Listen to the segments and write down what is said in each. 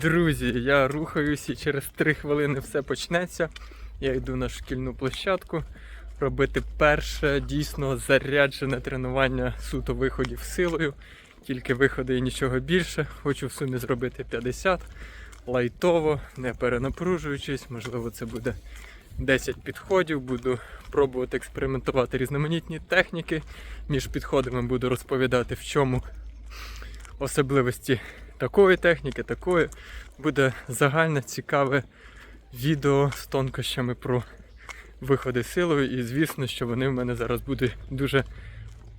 Друзі, я рухаюсь і через 3 хвилини все почнеться. Я йду на шкільну площадку робити перше дійсно заряджене тренування суто виходів силою. Тільки виходи і нічого більше. Хочу в сумі зробити 50 лайтово, не перенапружуючись. Можливо, це буде 10 підходів. Буду пробувати експериментувати різноманітні техніки. Між підходами буду розповідати, в чому особливості такої техніки, такої. Буде загальне цікаве відео з тонкощами про виходи силою. І звісно, що вони в мене зараз будуть дуже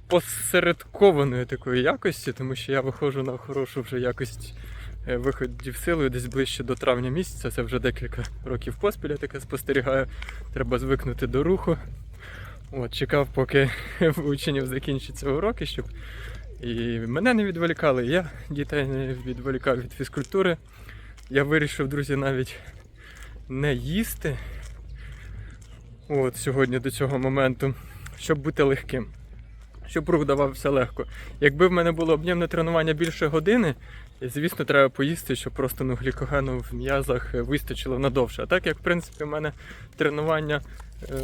посередкованої такої якості, тому що я виходжу на хорошу вже якість е, виходів силою десь ближче до травня місяця. Це вже декілька років поспіль, я таке спостерігаю. Треба звикнути до руху. От, чекав, поки в учнів закінчаться уроки, щоб і мене не відволікали, я дітей не відволікав від фізкультури. Я вирішив, друзі, навіть не їсти от, сьогодні до цього моменту, щоб бути легким. Щоб рух давався легко. Якби в мене було об'ємне тренування більше години, звісно, треба поїсти, щоб просто ну, глікогену в м'язах е, вистачило надовше. А так як в принципі в мене тренування, е,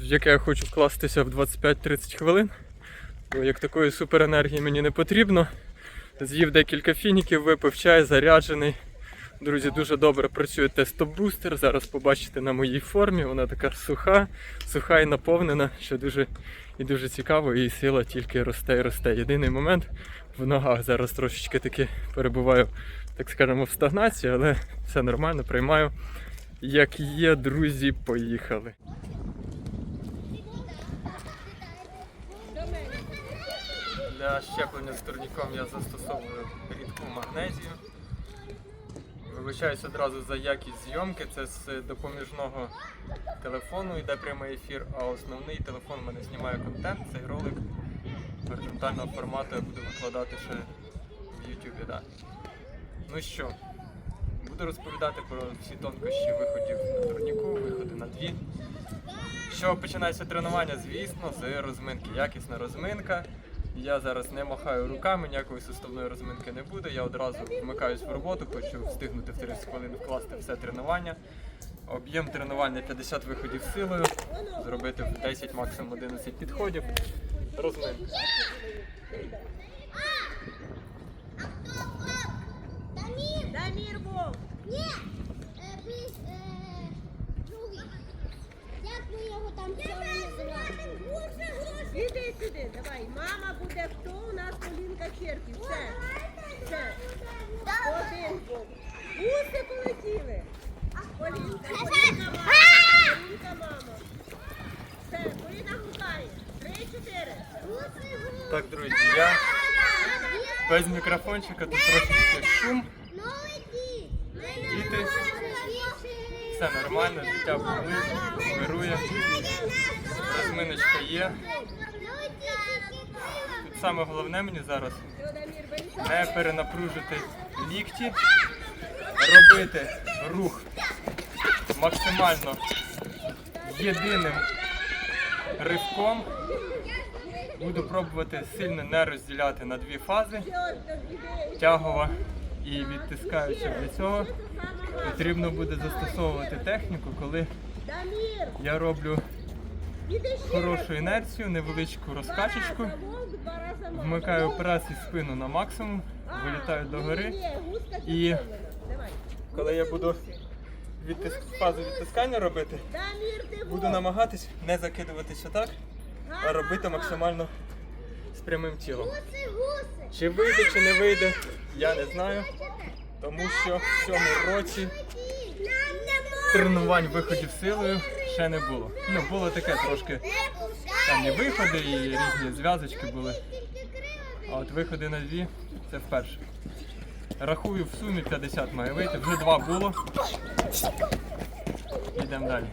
в яке я хочу вкластися в 25-30 хвилин, як такої суперенергії мені не потрібно. З'їв декілька фініків, випив чай, заряджений. Друзі, дуже добре працює тестобустер. Зараз побачите на моїй формі. Вона така суха, суха і наповнена, що дуже і дуже цікаво, і сила тільки росте і росте. Єдиний момент в ногах зараз трошечки таки перебуваю, так скажемо, в стагнації, але все нормально, приймаю. Як є, друзі, поїхали. Для щеплення з турніком я застосовую рідку магнезію. Вибачаюсь одразу за якість зйомки. Це з допоміжного телефону йде прямий ефір, а основний телефон в мене знімає контент. Цей ролик горизонтального формату я буду викладати ще в YouTube. Да. Ну що, буду розповідати про всі тонкощі виходів на турніку, виходи на дві. Що починається тренування, звісно, з розминки. Якісна розминка. Я зараз не махаю руками, ніякої суставної розминки не буде. Я одразу вмикаюсь в роботу, хочу встигнути в 30 хвилин вкласти все тренування. Об'єм тренування 50 виходів силою, зробити в 10, максимум 11 підходів. Розминка. Дамір був. Ні! Е, другий. Як ми його там називали? Іди сюди, давай. Мама буде хто у нас Полінка Черків. Все. Все. Один був. Гуси полетіли. Полінка, Полінка мама. Полінка мама. Все, Поліна гукає. Три-чотири. Так, друзі, я без мікрофончика, тут трошечки шум. Діти. Все нормально, життя були, вирує, розминочка є. Саме головне мені зараз не перенапружити лікті, робити рух максимально єдиним ривком. Буду пробувати сильно не розділяти на дві фази, тягова і відтискаюча. Для цього потрібно буде застосовувати техніку, коли я роблю хорошу інерцію, невеличку розкачечку, Вмикаю прес і спину на максимум, вилітаю до гори. І- Коли я буду відтис... фазу відтискання робити, буду намагатись не закидуватися так, а робити максимально з прямим тілом. Чи вийде, чи не вийде, я не знаю. Тому що в цьому році тренувань виходів силою ще не було. Ну, було таке трошки там і виходи, і різні зв'язочки були. А от виходи на дві це вперше. Рахую в сумі 50 має вийти, вже два було. Йдемо далі.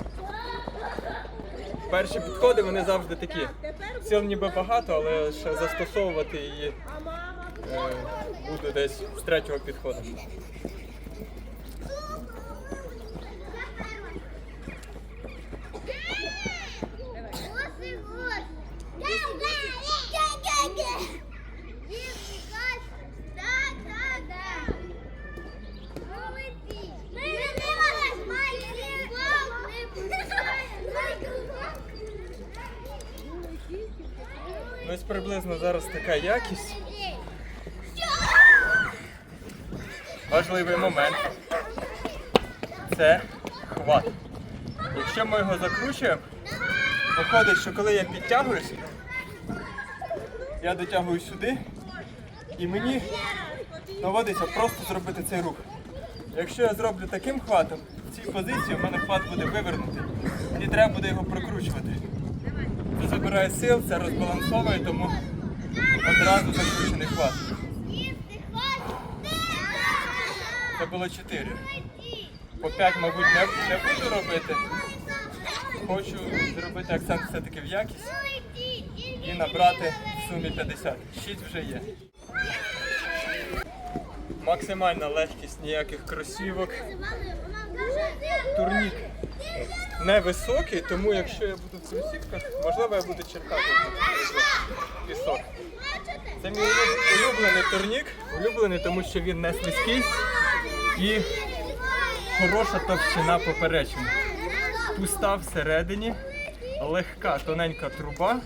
Перші підходи вони завжди такі. Сил ніби багато, але ще застосовувати її е, буду десь з третього підходу. Зараз така якість. Важливий момент. Це хват. Якщо ми його закручуємо, виходить, що коли я підтягуюсь, я дотягую сюди, і мені доводиться просто зробити цей рух. Якщо я зроблю таким хватом, в цій позиції в мене хват буде вивернутий. Мені треба буде його прокручувати. Це забирає сил, це розбалансовує, тому одразу закручений хват. Це було 4. По 5, мабуть, не, не буду робити. Хочу зробити акцент все-таки в якість і набрати в сумі 50. 6 вже є. Максимальна легкість, ніяких кросівок. Турнік невисокий, тому якщо я буду в кросівках, можливо я буду черкати пісок. Це мій улюблений турнік, улюблений, тому що він не слизький і хороша товщина поперечини. Пуста всередині, легка, тоненька труба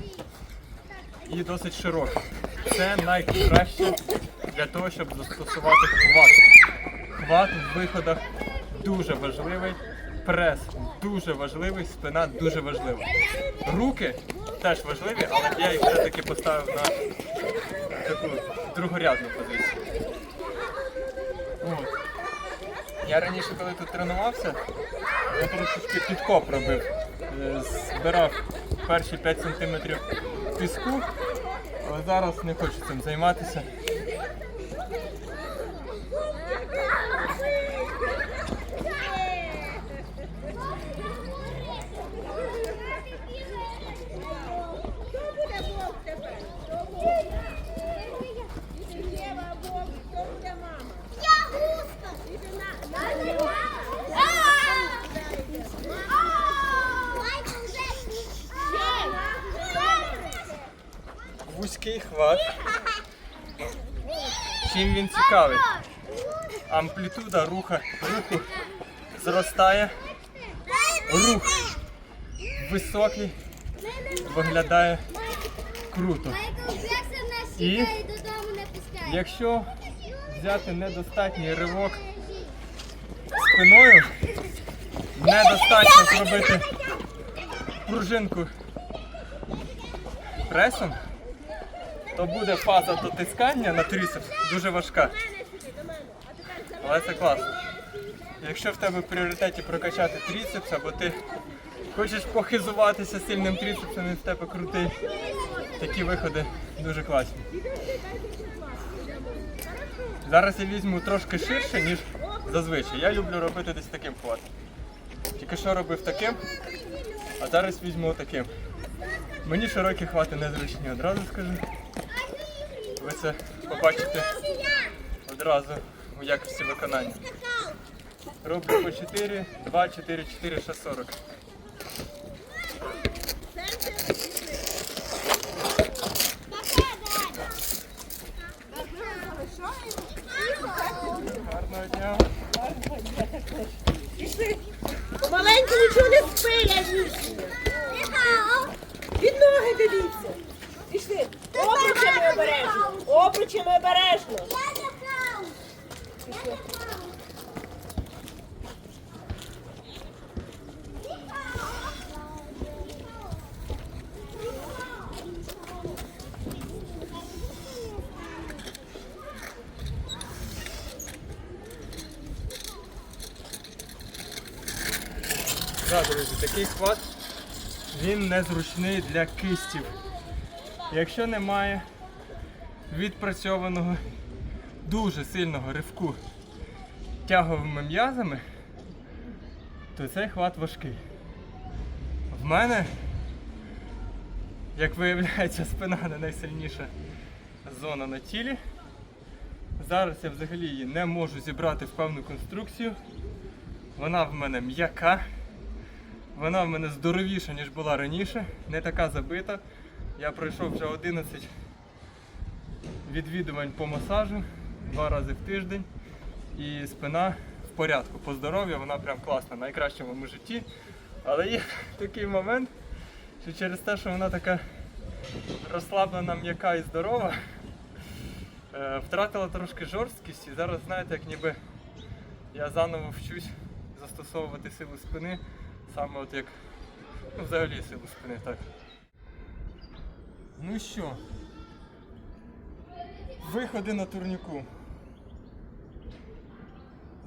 і досить широка. Це найкраще для того, щоб застосувати хват. Хват в виходах дуже важливий, прес дуже важливий, спина дуже важлива. Руки теж важливі, але я їх все-таки поставив на таку другорядну позицію. От. Я раніше, коли тут тренувався, я трошечки підкоп робив. Е, Збирав перші 5 см піску, але зараз не хочу цим займатися. Хто буде Бог тепер? Хто Бог? Єва Бог, хто буде мама? Іди на, на, на. Вузький хват. Чим він цікавий? Амплітуда руха, руху зростає. Рух високий, виглядає круто. І? Якщо взяти недостатній ривок спиною, недостатньо зробити пружинку пресом, то буде фаза дотискання на трицепс дуже важка. Але це класно. Якщо в тебе в пріоритеті прокачати трицепс, або ти хочеш похизуватися сильним трицепсом, він в тебе крутий, такі виходи дуже класні. Зараз я візьму трошки ширше, ніж зазвичай. Я люблю робити десь таким хватом. Тільки що робив таким, а зараз візьму отаким. Мені широкі хвати незручні, одразу скажу. Ви це побачите одразу у якості виконання. Роблю по 4, 2, 4, 4, 6, 40. Гарного дня. Помаленьку нічого не спиля Від ноги дивіться. Пішли. Обручами обережно. Обручами обережно. Так, друзі, такий хват він незручний для кистів. Якщо немає відпрацьованого дуже сильного ривку тяговими м'язами, то цей хват важкий. В мене, як виявляється, спина не найсильніша зона на тілі. Зараз я взагалі її не можу зібрати в певну конструкцію. Вона в мене м'яка. Вона в мене здоровіша, ніж була раніше, не така забита. Я пройшов вже 11 відвідувань по масажу два рази в тиждень. І спина в порядку. По здоров'ю вона прям класна, найкраща в моєму житті. Але є такий момент, що через те, що вона така розслаблена, м'яка і здорова, е, втратила трошки жорсткість і зараз, знаєте, як ніби я заново вчусь застосовувати силу спини, саме от як ну, взагалі силу спини, так. Ну що, виходи на турніку.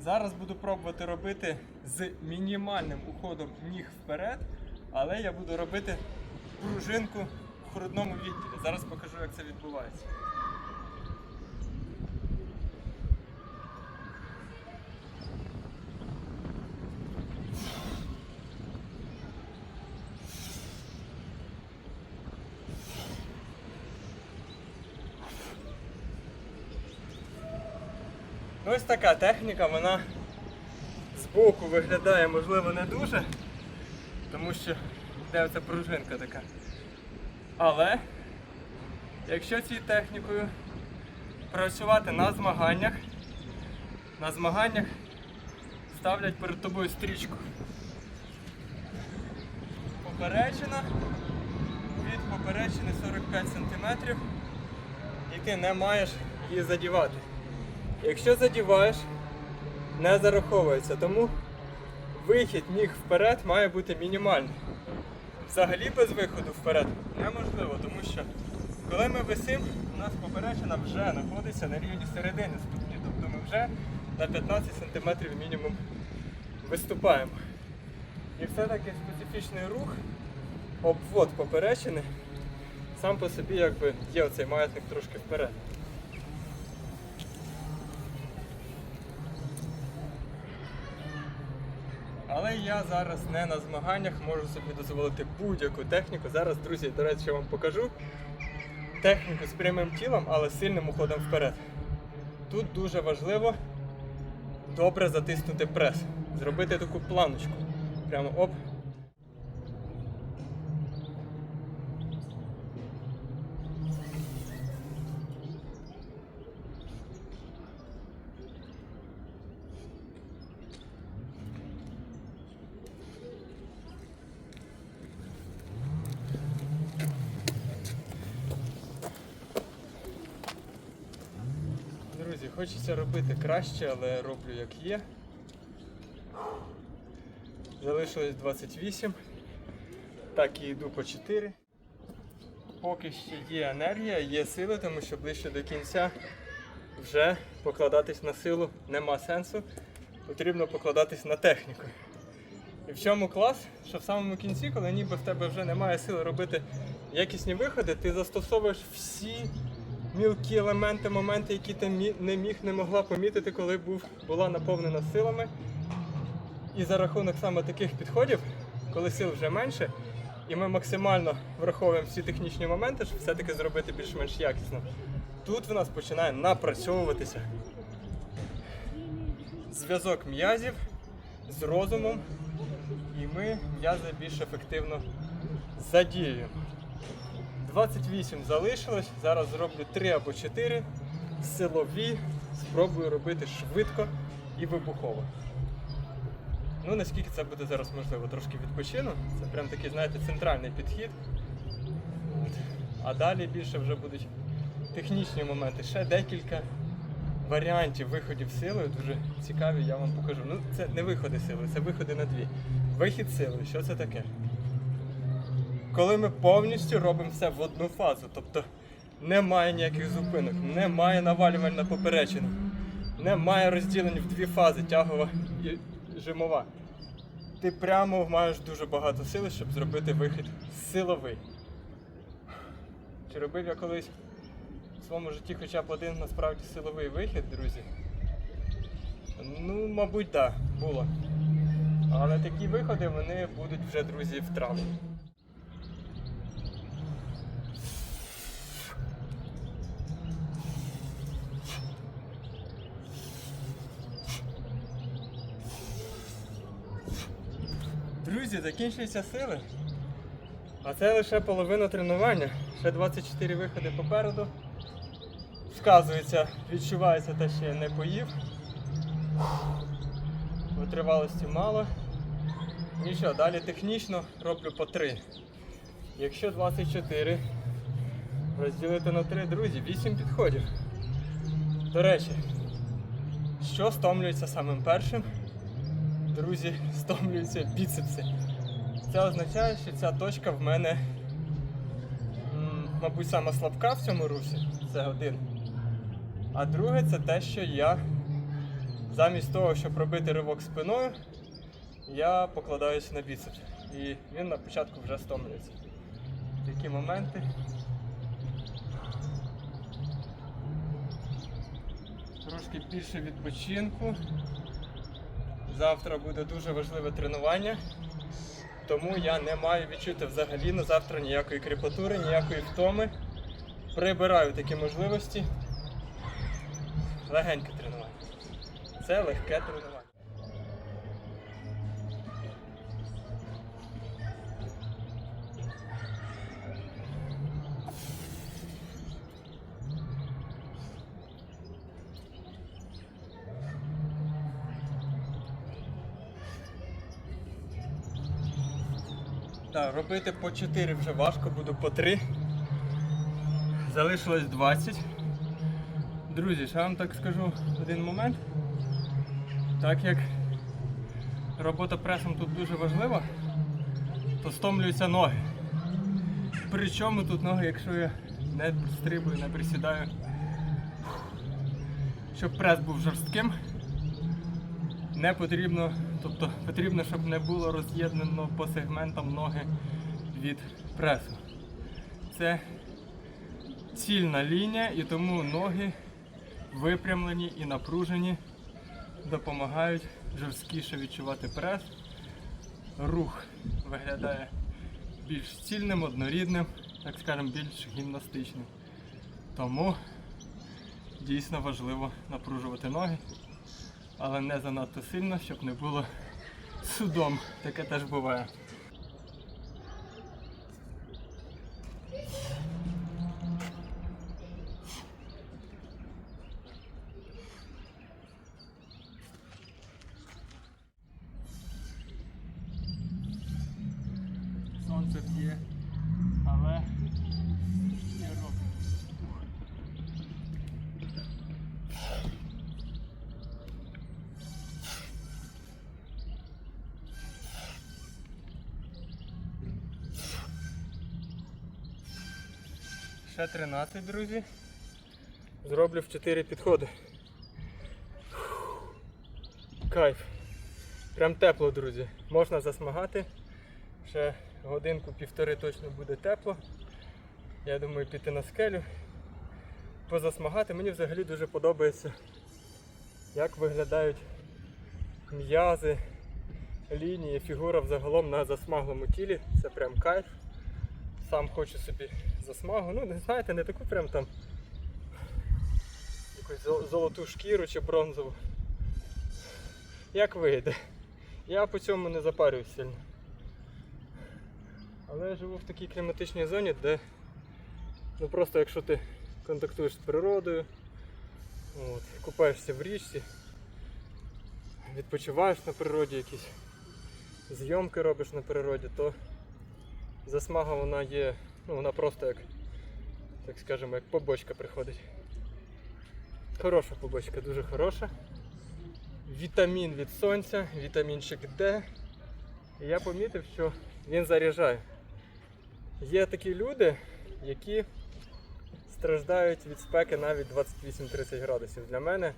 Зараз буду пробувати робити з мінімальним уходом ніг вперед, але я буду робити пружинку в грудному відділі. Зараз покажу, як це відбувається. Така техніка, вона збоку виглядає, можливо, не дуже, тому що йде оця пружинка така. Але якщо цією технікою працювати на змаганнях, на змаганнях ставлять перед тобою стрічку. Поперечина від поперечини 45 см і ти не маєш її задівати. Якщо задіваєш, не зараховується, тому вихід ніг вперед має бути мінімальний. Взагалі без виходу вперед неможливо, тому що коли ми висимо, у нас поперечина вже знаходиться на рівні середини ступні, тобто ми вже на 15 см мінімум виступаємо. І все-таки специфічний рух, обвод поперечини, сам по собі якби є оцей маятник трошки вперед. Але я зараз не на змаганнях, можу собі дозволити будь-яку техніку. Зараз, друзі, до речі, я вам покажу техніку з прямим тілом, але сильним уходом вперед. Тут дуже важливо добре затиснути прес, зробити таку планочку. Прямо оп. Друзі, хочеться робити краще, але роблю як є. Залишилось 28. Так і йду по 4. Поки ще є енергія, є сили, тому що ближче до кінця вже покладатись на силу нема сенсу. Потрібно покладатись на техніку. І в чому клас, що в самому кінці, коли ніби в тебе вже немає сили робити якісні виходи, ти застосовуєш всі мілкі елементи, моменти, які ти не міг, не могла помітити, коли був, була наповнена силами. І за рахунок саме таких підходів, коли сил вже менше, і ми максимально враховуємо всі технічні моменти, щоб все-таки зробити більш-менш якісно. Тут в нас починає напрацьовуватися зв'язок м'язів з розумом, і ми м'язи більш ефективно задіюємо. 28 залишилось. Зараз зроблю 3 або 4 силові. Спробую робити швидко і вибухово. Ну, наскільки це буде зараз можливо, трошки відпочину. Це прям такий, знаєте, центральний підхід. А далі більше вже будуть технічні моменти. Ще декілька варіантів виходів сили, дуже цікаві, я вам покажу. Ну, це не виходи сили, це виходи на дві. Вихід сили, що це таке? Коли ми повністю робимо все в одну фазу. Тобто немає ніяких зупинок, немає навалювань на поперечину, немає розділень в дві фази тягова і жимова. Ти прямо маєш дуже багато сили, щоб зробити вихід силовий. Чи робив я колись в своєму житті хоча б один насправді силовий вихід, друзі? Ну, мабуть, так, да, було. Але такі виходи вони будуть вже, друзі, в травні. Друзі, закінчуються сили. А це лише половина тренування. Ще 24 виходи попереду. Сказується, відчувається те, що я не поїв. витривалості мало. Нічого, далі технічно роблю по 3. Якщо 24 розділити на 3, друзі, 8 підходів. До речі, що стомлюється самим першим? Друзі, стомлюються біцепси. Це означає, що ця точка в мене, мабуть, сама слабка в цьому русі. Це один. А друге, це те, що я замість того, щоб робити ривок спиною, я покладаюся на біцепс. І він на початку вже стомлюється. Такі моменти. Трошки більше відпочинку. Завтра буде дуже важливе тренування, тому я не маю відчути взагалі на завтра ніякої кріпатури, ніякої втоми. Прибираю такі можливості. Легеньке тренування. Це легке тренування. Так, робити по 4 вже важко, буду по 3. Залишилось 20. Друзі, ще вам так скажу один момент. Так як робота пресом тут дуже важлива, то стомлюються ноги. Причому тут ноги, якщо я не стрибую, не присідаю, щоб прес був жорстким, не потрібно, тобто потрібно, щоб не було роз'єднано по сегментам ноги від пресу. Це цільна лінія і тому ноги випрямлені і напружені допомагають жорсткіше відчувати прес. Рух виглядає більш цільним, однорідним, так скажемо, більш гімнастичним. Тому дійсно важливо напружувати ноги, але не занадто сильно, щоб не було судом. Таке теж буває. Ще 13, друзі. Зроблю в 4 підходи. Кайф. Прям тепло, друзі. Можна засмагати. Ще годинку-півтори точно буде тепло. Я думаю, піти на скелю, позасмагати. Мені взагалі дуже подобається, як виглядають м'язи, лінії, фігура взагалом на засмаглому тілі. Це прям кайф. Сам хочу собі засмагу. Ну, не знаєте, не таку прям там якусь золоту шкіру чи бронзову. Як вийде. Я по цьому не запарююсь сильно. Але я живу в такій кліматичній зоні, де ну просто якщо ти контактуєш з природою, от, купаєшся в річці, відпочиваєш на природі якісь зйомки робиш на природі, то засмага вона є, ну вона просто як, так скажемо, як побочка приходить. Хороша побочка, дуже хороша. Вітамін від сонця, вітамінчик Д. І я помітив, що він заряджає. Є такі люди, які страждають від спеки навіть 28-30 градусів. Для мене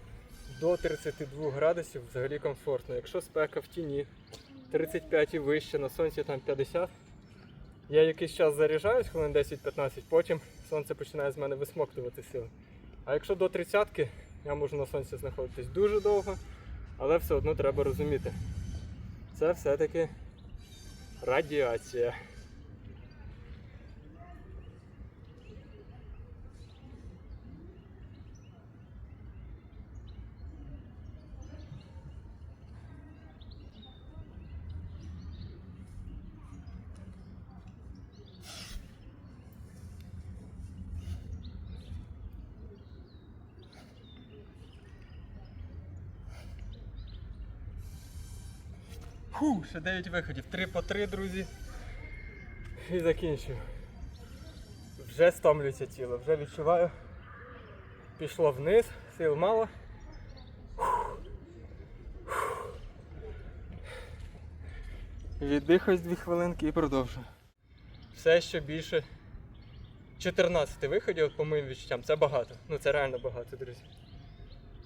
до 32 градусів взагалі комфортно. Якщо спека в тіні 35 і вище, на сонці там 50, я якийсь час заряджаюсь, хвилин 10-15, потім сонце починає з мене висмоктувати сили. А якщо до 30-ки, я можу на сонці знаходитись дуже довго, але все одно треба розуміти. Це все-таки радіація. Фу, ще 9 виходів. 3 по 3, друзі. І закінчую. Вже стомлюється тіло, вже відчуваю. Пішло вниз, сил мало. Віддихаюсь 2 хвилинки і продовжую. Все, що більше 14 виходів, по моїм відчуттям, це багато. Ну це реально багато, друзі.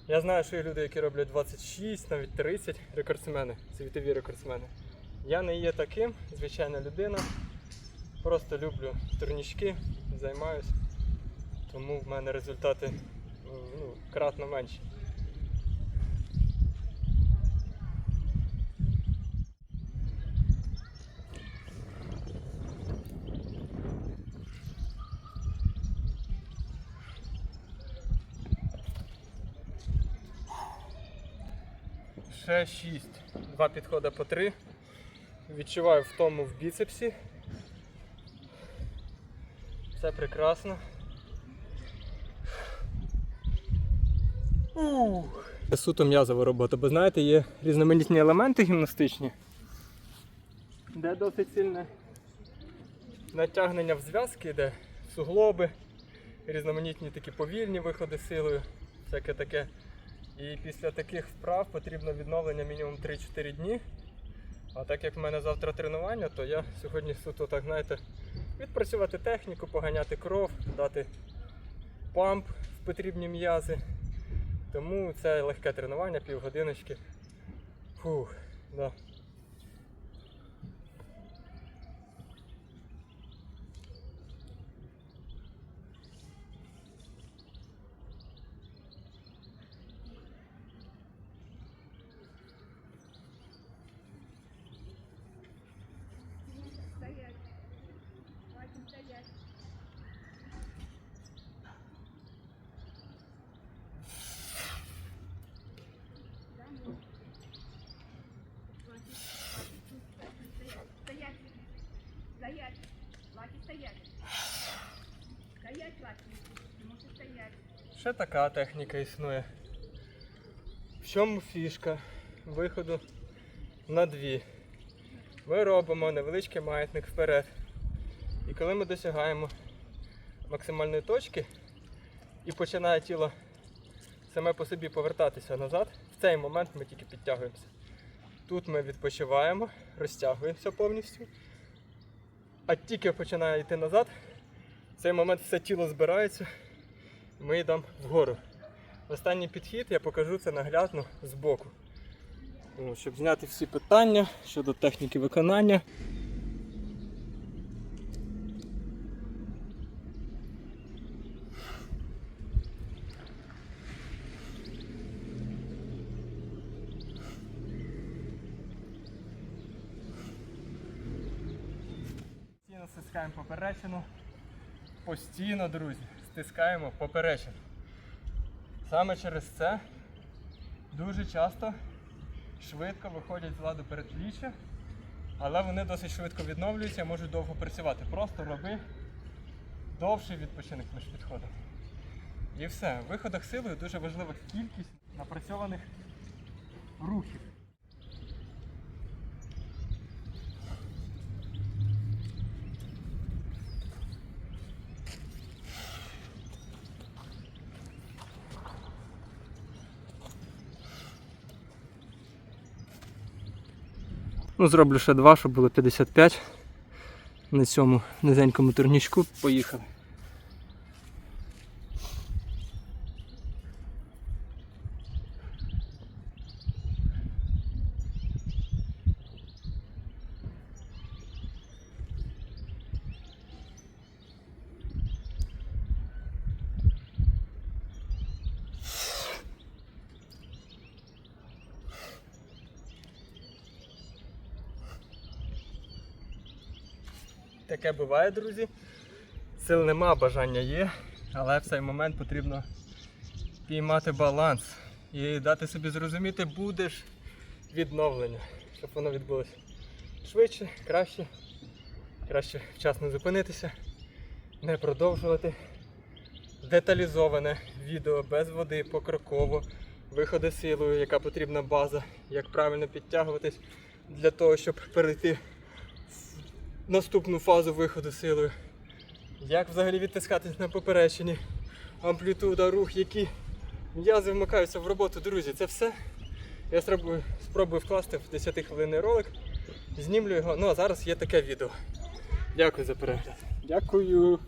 Я знаю, що є люди, які роблять 26, навіть 30 рекордсмени, світові рекордсмени. Я не є таким, звичайна людина. Просто люблю турнічки, займаюсь. Тому в мене результати ну, кратно менші. Ще 6. Два підходи по 3. Відчуваю втому в біцепсі. Все прекрасно. Це суто м'язова робота, бо знаєте, є різноманітні елементи гімнастичні, де досить сильне натягнення в зв'язки йде, суглоби, різноманітні такі повільні виходи силою, всяке таке. І після таких вправ потрібно відновлення мінімум 3-4 дні. А так як в мене завтра тренування, то я сьогодні суто так, знаєте, відпрацювати техніку, поганяти кров, дати памп в потрібні м'язи. Тому це легке тренування, півгодиночки. Фух, да. Ще така техніка існує. В чому фішка виходу на дві? Ми робимо невеличкий маятник вперед. І коли ми досягаємо максимальної точки і починає тіло саме по собі повертатися назад, в цей момент ми тільки підтягуємося. Тут ми відпочиваємо, розтягуємося повністю. А тільки починає йти назад, в цей момент все тіло збирається ми йдемо вгору. Останній підхід я покажу це наглядно збоку. Ну, щоб зняти всі питання щодо техніки виконання. Постійно стискаємо поперечину. Постійно, друзі, стискаємо поперечину. Саме через це дуже часто швидко виходять з ладу передпліччя, але вони досить швидко відновлюються, можуть довго працювати. Просто роби довший відпочинок між підходами. І все. В виходах силою дуже важлива кількість напрацьованих рухів. Ну, зроблю ще два, щоб було 55 на цьому низенькому турнічку. Поїхали. Таке буває, друзі. Сил нема, бажання є, але в цей момент потрібно піймати баланс і дати собі зрозуміти, будеш відновлення, щоб воно відбулося швидше, краще, краще вчасно зупинитися, не продовжувати. Деталізоване відео без води, покроково, виходи силою, яка потрібна база, як правильно підтягуватись. для того, щоб перейти наступну фазу виходу силою. Як взагалі відтискатись на поперечині, амплітуда, рух, які м'язи вмикаються в роботу, друзі, це все. Я спробую, спробую вкласти в 10 хвилинний ролик, знімлю його. Ну а зараз є таке відео. Дякую за перегляд. Дякую.